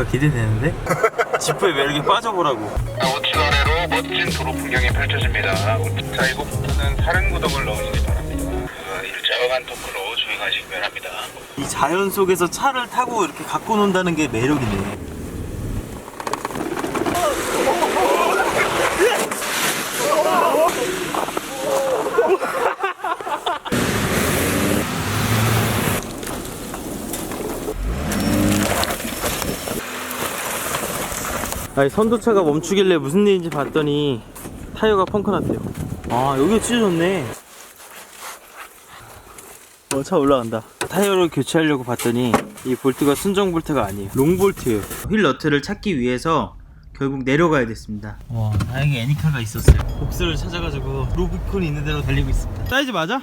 뭔가 기대되는데? 지프에 매력에 빠져보라고 우측 아래로 멋진 도로 풍경이 펼쳐집니다. 자, 이곳부터는 사른 구덕을 넣으시기 바랍니다. 어, 일정한 토크로 주행하시기 바랍니다. 이 자연 속에서 차를 타고 이렇게 갖고 논다는 게 매력이네 아니 선두차가 멈추길래 무슨 일인지 봤더니 타이어가 펑크 났대요 아 여기가 찢어졌네 어, 차 올라간다. 타이어를 교체하려고 봤더니 이 볼트가 순정 볼트가 아니에요. 롱 볼트예요. 휠 너트를 찾기 위해서 결국 내려가야 됐습니다. 와, 다행히 애니카가 있었어요. 복수를 찾아가지고 루비콘이 있는 대로 달리고 있습니다. 사이즈 맞아?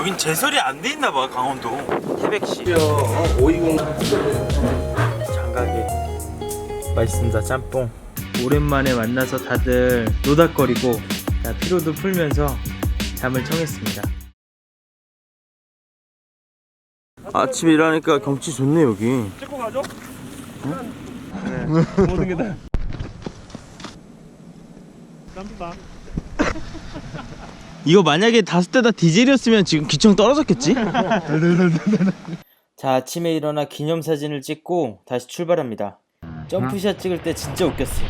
여긴 제설이 안 돼 있나 봐, 강원도. 태백시. 어, 520. 장가게. 맛있습니다, 짬뽕. 오랜만에 만나서 다들 노닥거리고 자, 피로도 풀면서 잠을 청했습니다. 아침에 일하니까 경치 좋네 여기. 찍고 가죠? 모든 게 다. 깜빡. 이거 만약에 다섯 대 다 디젤이었으면 지금 기청 떨어졌겠지? 자 아침에 일어나 기념사진을 찍고 다시 출발합니다. 점프샷 찍을 때 진짜 웃겼어요.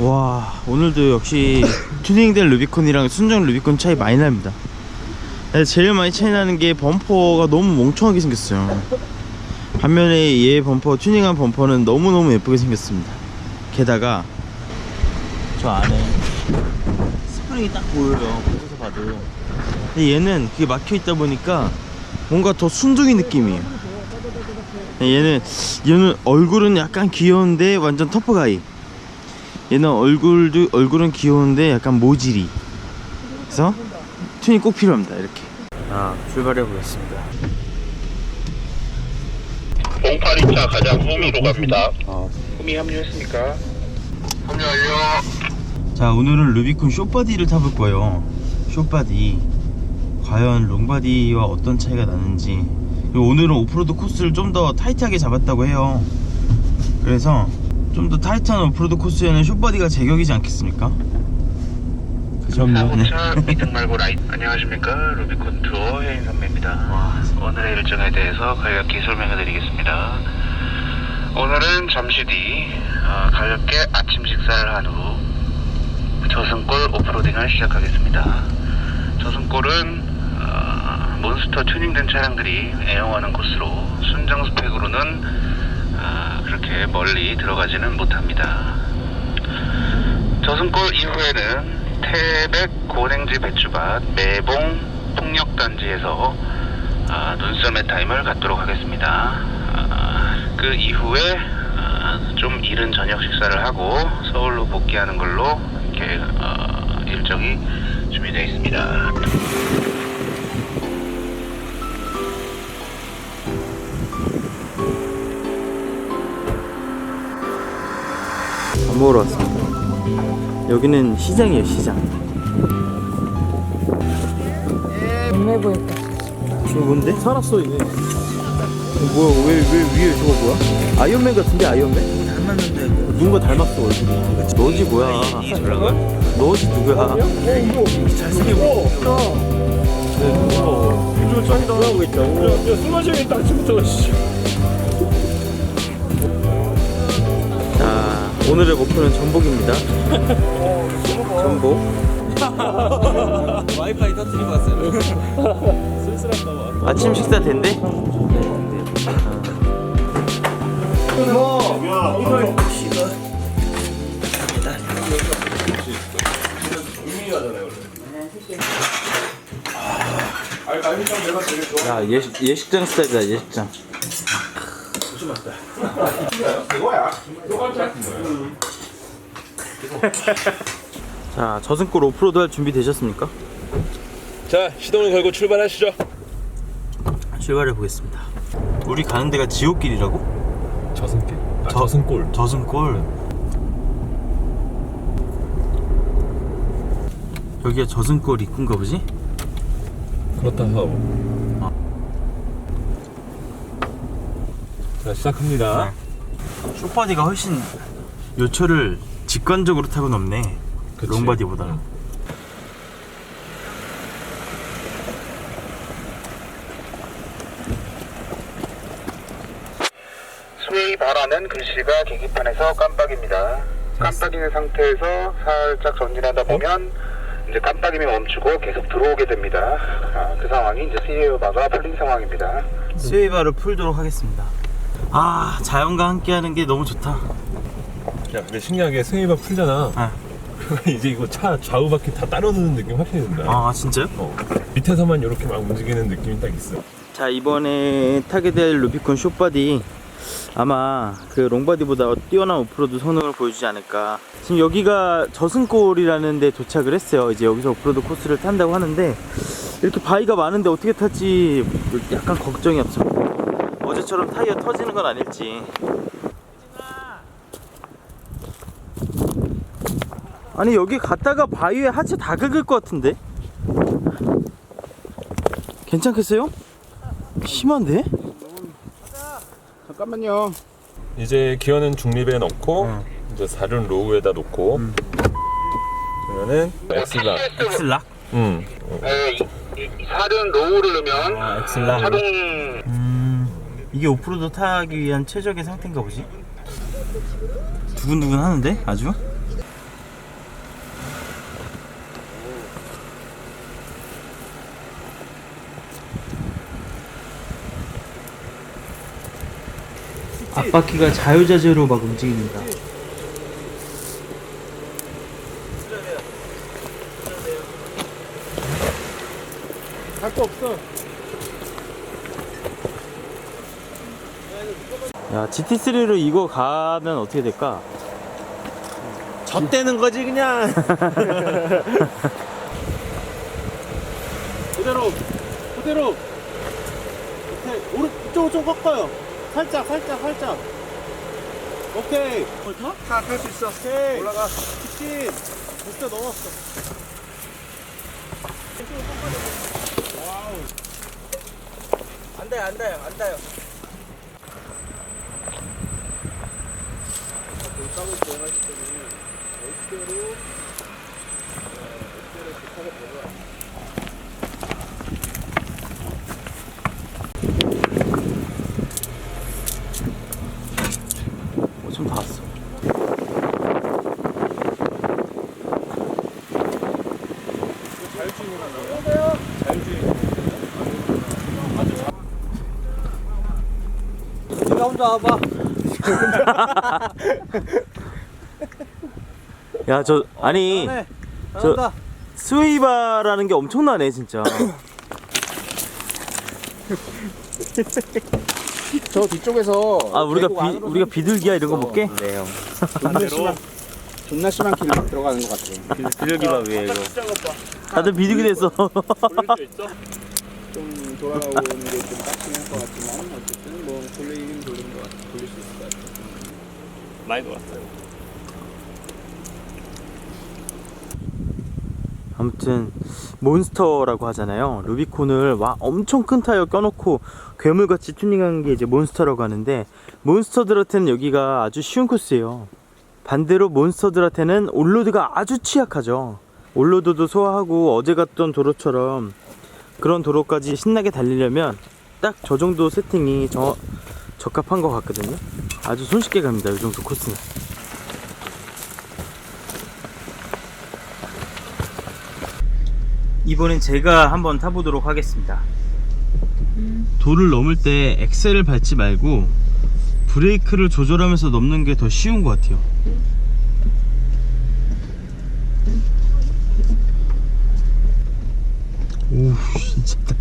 와 오늘도 역시 튜닝된 루비콘이랑 순정 루비콘 차이 많이 납니다. 근데 제일 많이 차이 나는 게 범퍼가 너무 멍청하게 생겼어요. 반면에 얘 범퍼 튜닝한 범퍼는 너무너무 예쁘게 생겼습니다. 게다가 저 안에 스프링이 딱 보여요. 밖에서 봐도. 근데 얘는 그게 막혀 있다 보니까 뭔가 더 순둥이 느낌이에요. 얘는 얘는 얼굴은 약간 귀여운데 완전 터프가이. 얘는 얼굴도 얼굴은 귀여운데 약간 모질이. 그래서 튜닝 꼭 필요합니다. 이렇게. 아 출발해 보겠습니다. 가장 후미로 갑니다. 후미 합류했습니까? 합류 완료. 자 오늘은 루비콘 쇼바디를 타볼 거예요 쇼바디 과연 롱바디와 어떤 차이가 나는지 그리고 오늘은 오프로드 코스를 좀 더 타이트하게 잡았다고 해요 그래서 좀 더 타이트한 오프로드 코스에는 쇼바디가 제격이지 않겠습니까? 그죠? 네. 사고차 미등 말고 라이 안녕하십니까 루비콘 투어 혜인 선배입니다. 오늘의 일정에 대해서 간략히 설명해 드리겠습니다. 오늘은 잠시 뒤 어, 가볍게 아침 식사를 한 후 저승골 오프로딩을 시작하겠습니다. 저승골은 어, 몬스터 튜닝된 차량들이 애용하는 코스로 순정 스펙으로는 어, 그렇게 멀리 들어가지는 못합니다. 저승골 이후에는 태백 고냉지 배추밭 매봉 풍력단지에서 아, 눈썰매 타임을 갖도록 하겠습니다. 아, 그 이후에 아, 좀 이른 저녁 식사를 하고 서울로 복귀하는 걸로 이렇게 어, 일정이 준비되어 있습니다. 밥 먹으러 왔습니다 여기는 시장이에요 시장 동네 보였다. 이거 뭔데? 살았어 이게. 이거 뭐야 왜, 왜 위에 저거 뭐야? 아이언맨 같은데 아이언맨? 닮았는데 누군가 닮았어 얼굴이. 너지 뭐야 너지 누구야 요즘 짱이다. 하고 있다고. 야, 야, 술 마시고 있다 아침부터. 씨. 자 오늘의 목표는 전복입니다 전복 와이파이 터트리고 왔어요. 쓸쓸한가 봐. 아침 식사 된대? 야 예식, 예식장 스타일이다 예식장 자 저승골 오프로드 할 준비 되셨습니까? 자, 시동을 걸고 출발하시죠. 출발해 보겠습니다 우리 가는 데가 지옥길이라고? 저승길. 아, 저- 저승골. 저승골 여기가 저승골 입구인가 보지? 그렇다 하고. 자 시작합니다. 쇼바디가 훨씬 요철을 직관적으로 타고 넘네 그치. 롱바디보다 스웨이 글씨가 계기판에서 깜빡입니다. 깜빡이는 상태에서 살짝 전진하다 보면 이제 깜빡임이 멈추고 계속 들어오게 됩니다. 아, 그 상황이 이제 스웨이 바가 풀린 상황입니다. 스웨이바를 풀도록 하겠습니다 아 자연과 함께하는 게 너무 좋다 야 근데 신기하게 승희가 풀잖아. 아. 이제 이거 차 좌우 바퀴 다 따로 드는 느낌 확실히 든다. 아 진짜요? 어. 밑에서만 이렇게 막 움직이는 느낌이 딱 있어. 자 이번에 타게 될 루비콘 숏바디 아마 그 롱바디보다 뛰어난 오프로드 성능을 보여주지 않을까. 지금 여기가 저승골이라는 데 도착을 했어요. 이제 여기서 오프로드 코스를 탄다고 하는데 이렇게 바위가 많은데 어떻게 탈지 약간 걱정이 앞서 어제처럼 타이어 터지는 건 아닐지. 아니 여기 갔다가 바위에 하체 다 긁을 것 같은데? 괜찮겠어요? 심한데? 잠깐만요. 이제 기어는 중립에 넣고 응. 이제 살은 로우에다 놓고 음. 그러면은 엑스락. 엑슬락? 응. 네, 이, 이, 이 살은 로우를 넣으면 아 엑슬락 자동 음 이게 오프로드 타기 위한 최적의 상태인가 보지? 두근두근 하는데 아주? 앞바퀴가 자유자재로 막 움직입니다 야 GT3로 이거 가면 어떻게 될까? 젖대는 거지 그냥. 그대로 그대로. 오케이 오른 이쪽으로 좀 꺾어요 살짝 살짝 살짝. 오케이. 다탈 수 있어. 오케이. 올라가. 직진 진짜 넘었어. 안 돼요, 안 돼요, 안 돼요. 어, 좀다 왔어 네가 혼자 와봐. 야 저 아니 네 저- 잘한다. 스웨이바라는 게 엄청나네 진짜. 저 뒤쪽에서 아 우리가 비, 우리가 비둘기야? 이런 거 볼게? 존나 심한 존나 심한 길로 막 들어가는 것 같아요. 비둘기가 왜 이거. 다들 비둘기 됐어. 좀 돌아오는 게 좀 빡치는 것 같지만 어쨌든 뭐 돌리는 것 같아. 돌릴 수 있을 것 같아. 많이 놀았어요. 아무튼 몬스터라고 하잖아요. 루비콘을 와 엄청 큰 타이어 껴놓고 괴물같이 튜닝한 게 이제 몬스터라고 하는데 몬스터들한테는 여기가 아주 쉬운 코스예요. 반대로 몬스터들한테는 올로드가 아주 취약하죠. 올로드도 소화하고 어제 갔던 도로처럼 그런 도로까지 신나게 달리려면 딱 저 정도 세팅이 저, 적합한 것 같거든요. 아주 손쉽게 갑니다. 이 정도 코스는. 이번엔 제가 한번 타보도록 하겠습니다. 돌을 넘을 때 엑셀을 밟지 말고 브레이크를 조절하면서 넘는 게 더 쉬운 것 같아요. 오, 진짜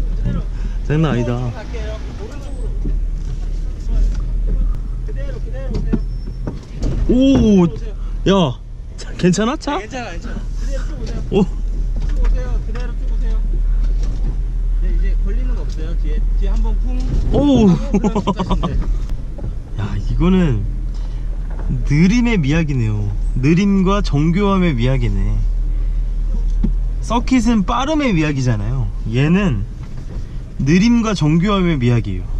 장난- 아니다. 오, 야, 차, 괜찮아 차? 괜찮아, 괜찮아. 오. 쭉 오세요. 그대로 쭉 오세요. 네, 이제 걸리는 거 없어요. 뒤에 뒤에 한번 쿵. 오. 쭉. 야 이거는 느림의 미학이네요. 느림과 정교함의 미학이네. 서킷은 빠름의 미학이잖아요. 얘는 느림과 정교함의 미학이에요.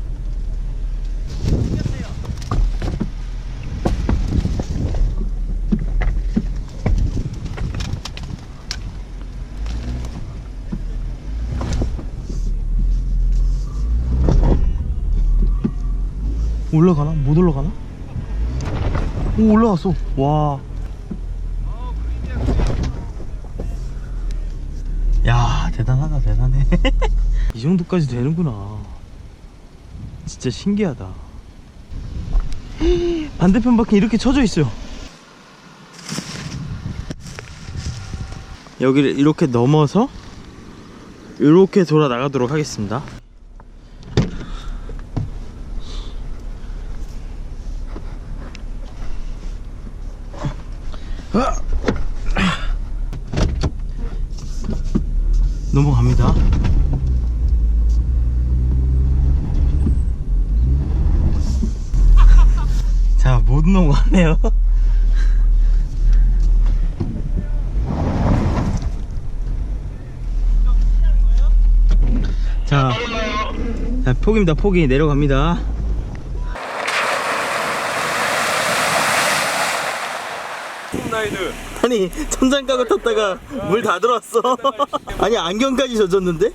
올라가나? 못 올라가나? 오 올라갔어 와. 야 대단하다 대단해 이 정도까지 되는구나 진짜 신기하다 반대편 바퀴 이렇게 쳐져 있어요 여기를 이렇게 넘어서 이렇게 돌아 나가도록 하겠습니다. 자, 못 넘어가네요. 자, 자, 폭입니다. 폭이 내려갑니다. 아니, 천장 까고 탔다가 물 다 들어왔어. 아니, 안경까지 젖었는데?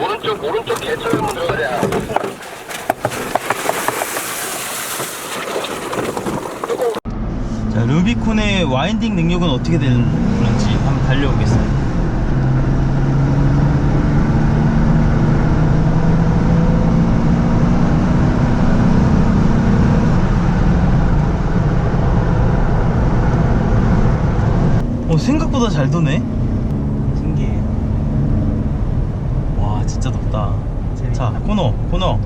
오른쪽 오른쪽 개처럼 들어가야. 자, 루비콘의 와인딩 능력은 어떻게 되는지 한번 달려보겠습니다. 어, 생각보다 잘 도네. 신기해. 와, 진짜 덥다. 자, 코너, 코너.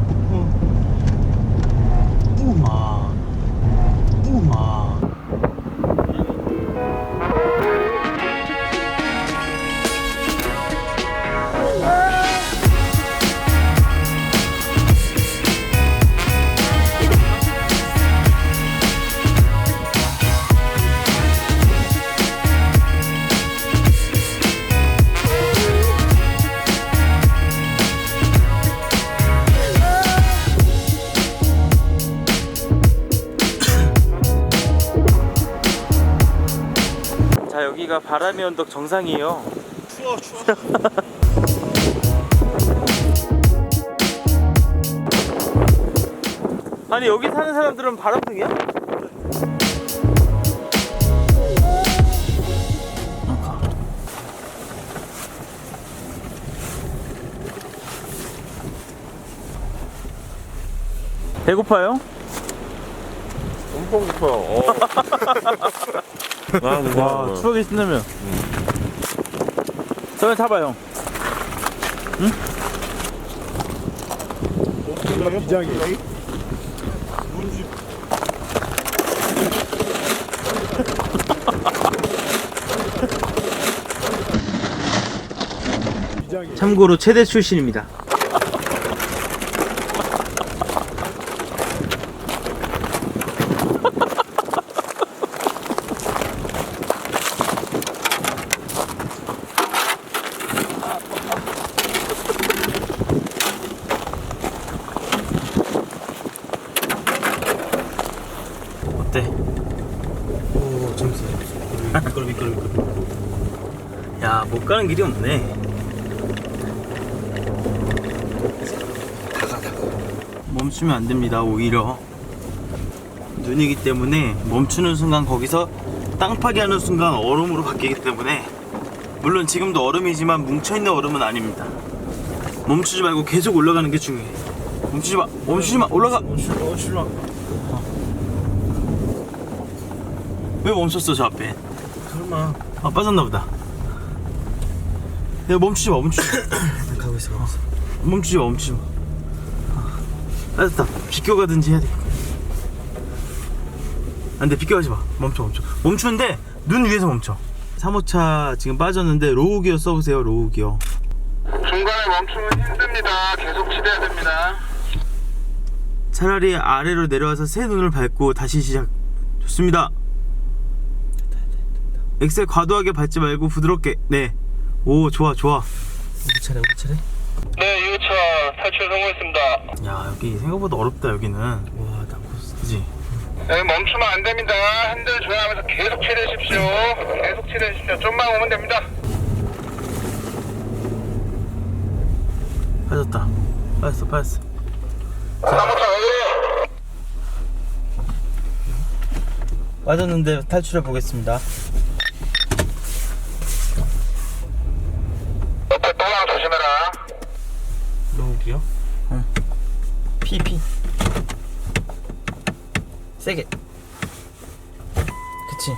여기가 바람의 언덕 정상이에요 추워 추워 아니 여기 사는 사람들은 바람둥이야? 배고파요? 엄청 깊어요 어. 아, 와 추억이 신나면 저는 타봐요. 비장이. 참고로 최대 출신입니다 어때? 오 재밌어. 미끄러 미끄러 미끄러. 야 못 가는 길이 없네. 멈추면 안 됩니다 오히려. 눈이기 때문에 멈추는 순간 거기서 땅 파기 하는 순간 얼음으로 바뀌기 때문에. 물론 지금도 얼음이지만 뭉쳐있는 얼음은 아닙니다. 멈추지 말고 계속 올라가는 게 중요해. 멈추지 마 멈추지 마 올라가. 어 출마. 왜 멈췄어 저 앞에? 설마. 아 빠졌나 보다 야 멈추지 마 멈추지 마. 가고 있어 가고 있어. 멈추지 마 멈추지 마. 아, 됐다. 비껴가든지 해야 돼. 안돼 비껴가지 마. 멈춰 멈춰. 멈추는데 눈 위에서 멈춰. 3호차 지금 빠졌는데 로우 기어 써보세요 로우 기어. 중간에 멈추면 힘듭니다. 계속 치대야 됩니다. 차라리 아래로 내려와서 새 눈을 밟고 다시 시작. 좋습니다. 엑셀 과도하게 밟지 말고 부드럽게. 네 오 좋아 좋아 우리 차례 우리 차례 네, 2호차 탈출 성공했습니다. 야 여기 생각보다 어렵다 여기는 와 난코스 그지 네, 멈추면 안 됩니다. 핸들 조여하면서 계속 치대십시오. 계속 치대십시오. 좀만 오면 됩니다. 빠졌다 빠졌어 빠졌어 3호차 왜 그래? 빠졌는데 탈출해 보겠습니다 옆에 또랑 조심해라. 로우기요? 응 피피 세게 그치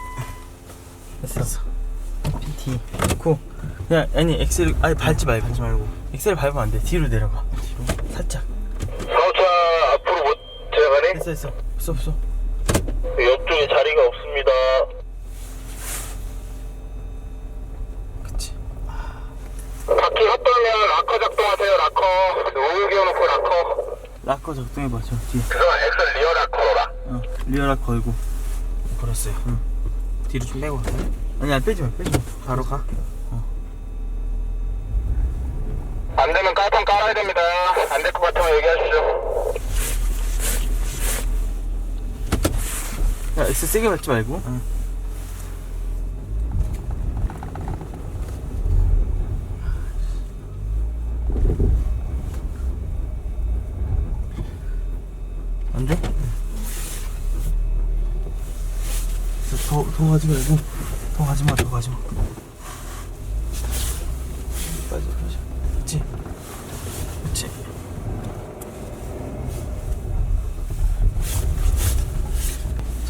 됐어 PT 고 그냥 아니 엑셀 아니 밟지 말고. 밟지 말고. 엑셀 밟으면 안 돼. 뒤로 내려가. 뒤로 살짝. 4호차 앞으로 못 들어가니? 됐어 됐어. 없어 없어. 옆쪽에 자리가 없습니다. 그치. 바퀴 헛돌면 락커 작동하세요, 락커. 오일 기어놓고 락커. 락커 작동해봐 저 뒤에. 그건 엑셀 리어 락커라. 어 리어락 걸고. 걸었어요. 응. 뒤로 좀 빼고 갈까요? 아니 아니 빼지 마 빼지 마. 바로 가 안 되면 깔판 깔아야 됩니다. 안 될 것 같으면 얘기하시죠. 야, 엑셀 세게 밟지 말고. 안 돼? 더, 더 가지 말고. 더 가지 마, 더 가지 마. 빠져, 빠져. 그치? 그치?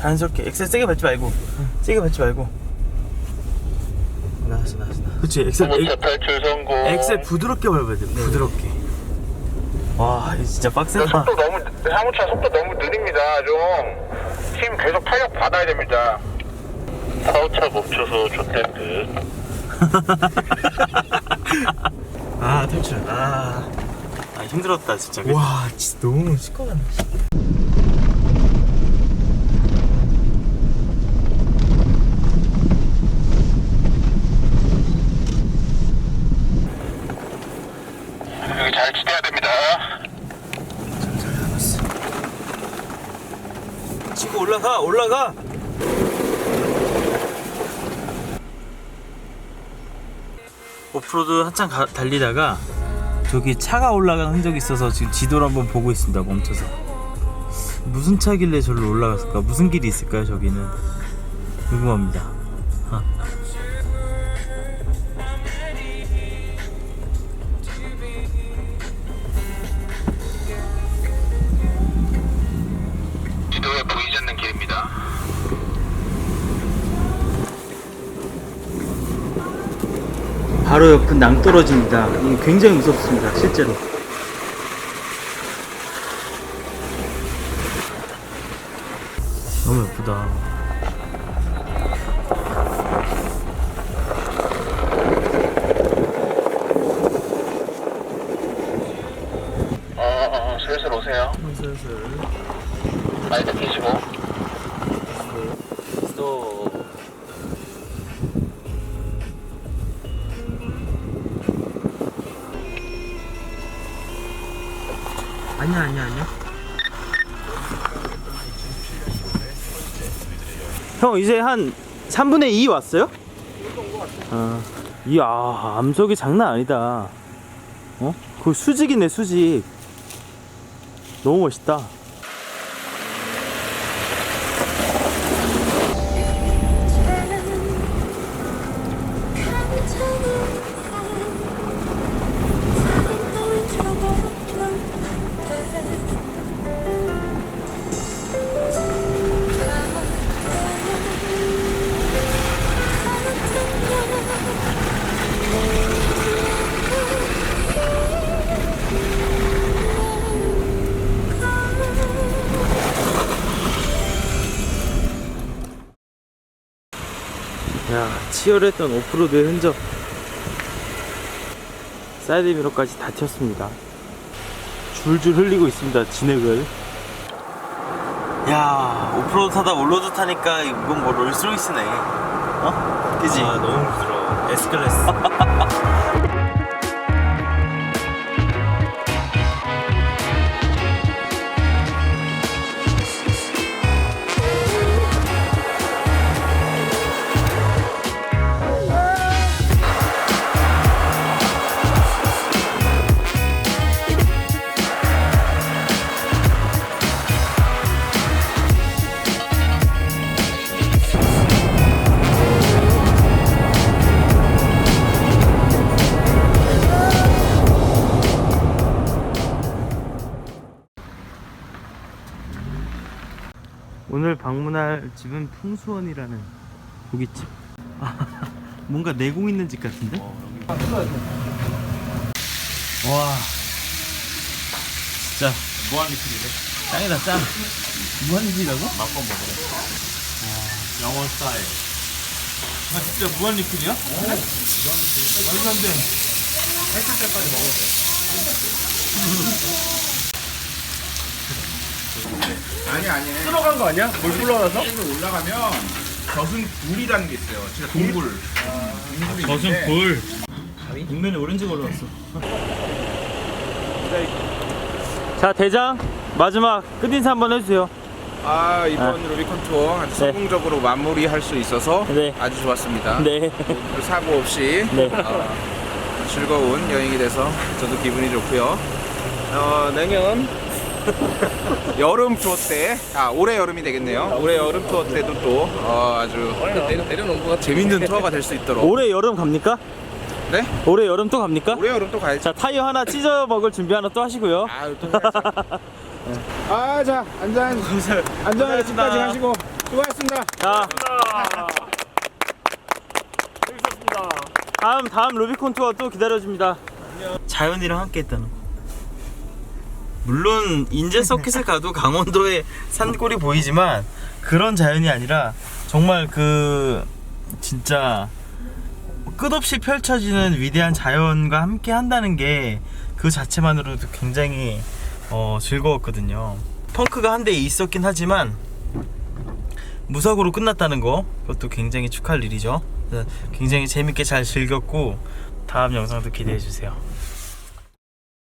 자연스럽게 엑셀 세게 밟지 말고 세게 밟지 말고. 나왔어 나왔어 나왔어. 그치 엑셀 탈출 성공. 엑셀 부드럽게 밟아야 돼 부드럽게. 와 이거 진짜 그 빡세다. 속도 너무, 사무차 속도 너무 느립니다, 좀. 힘 계속 탄력 받아야 됩니다. 사우차 멈춰서 좋댔듯. 아 탈출. 아, 아 힘들었다 진짜. 와 진짜 너무 시끄러워 여기 잘 치대야 됩니다. 치고 올라가 올라가. 오프로드 한참 가- 달리다가 저기 차가 올라가는 흔적이 있어서 지금 지도를 한번 보고 있습니다 멈춰서. 무슨 차길래 저기로 올라갔을까? 무슨 길이 있을까요 저기는? 궁금합니다 낭떠러지입니다. 이게 굉장히 무섭습니다, 실제로. 너무 예쁘다. 어, 어, 어, 슬슬 오세요. 슬슬. 라이트 켜시고. 형, 이제 한 3분의 2 왔어요? 아, 이야, 암석이 장난 아니다. 어? 그 수직이네, 수직. 너무 멋있다. 야 치열했던 오프로드의 흔적. 사이드미러까지 다 튀었습니다. 줄줄 흘리고 있습니다 진액을. 야 오프로드 타다 올로드 타니까 이건 뭐 롤스로이스네. 어? 그지? 아 너무 부드러워. S클래스 오늘 방문할 집은 풍수원이라는 고깃집. 아, 뭔가 내공 있는 집 같은데? 와. 진짜. 무한 리필이래 짱이다 짱. 무한리필이라고? 맛번 먹으래. 영원 스타일. 아 진짜 무한 리필이야? 어 말도 안돼. 했을 때까지 먹었어 아니 아니. 들어간 거 아니야? 물 불러놔서? 계속 올라가면 젖은 굴이라는 게 있어요. 진짜 동굴. 젖은 굴. 뒷면에 오렌지가 올라왔어. 자 대장 마지막 끝인사 한번 해주세요. 아 이번 아. 루비콘 투어 아주 네. 성공적으로 마무리할 수 있어서 네. 아주 좋았습니다. 네. 별 사고 없이 네. 어, 즐거운 여행이 돼서 저도 기분이 좋고요. 어, 내년 여름 투어 때, 아 올해 여름이 되겠네요. 올해 여름 투어 때도 또 어, 아주 내려, 내려놓은 거 재밌는 투어가 될 수 있도록. 올해 여름 갑니까? 네? 올해 여름 또 갑니까? 올해 여름 또 가야죠. 자 타이어 하나 찢어 먹을 준비 하나 또 하시고요 아유 또 가야죠. 아, 자 안전 안전하게 집까지 가시고 수고하셨습니다. 자 재밌었습니다. 다음 다음 루비콘 투어 또 기다려집니다 자연이랑 함께 했다는 거 물론 인제 서킷을 가도 강원도의 산골이 보이지만 그런 자연이 아니라 정말 그 진짜 끝없이 펼쳐지는 위대한 자연과 함께 한다는 게 그 자체만으로도 굉장히 어, 즐거웠거든요. 펑크가 한 대 있었긴 하지만 무사고로 끝났다는 거 그것도 굉장히 축하할 일이죠. 굉장히 재밌게 잘 즐겼고 다음 영상도 기대해 주세요.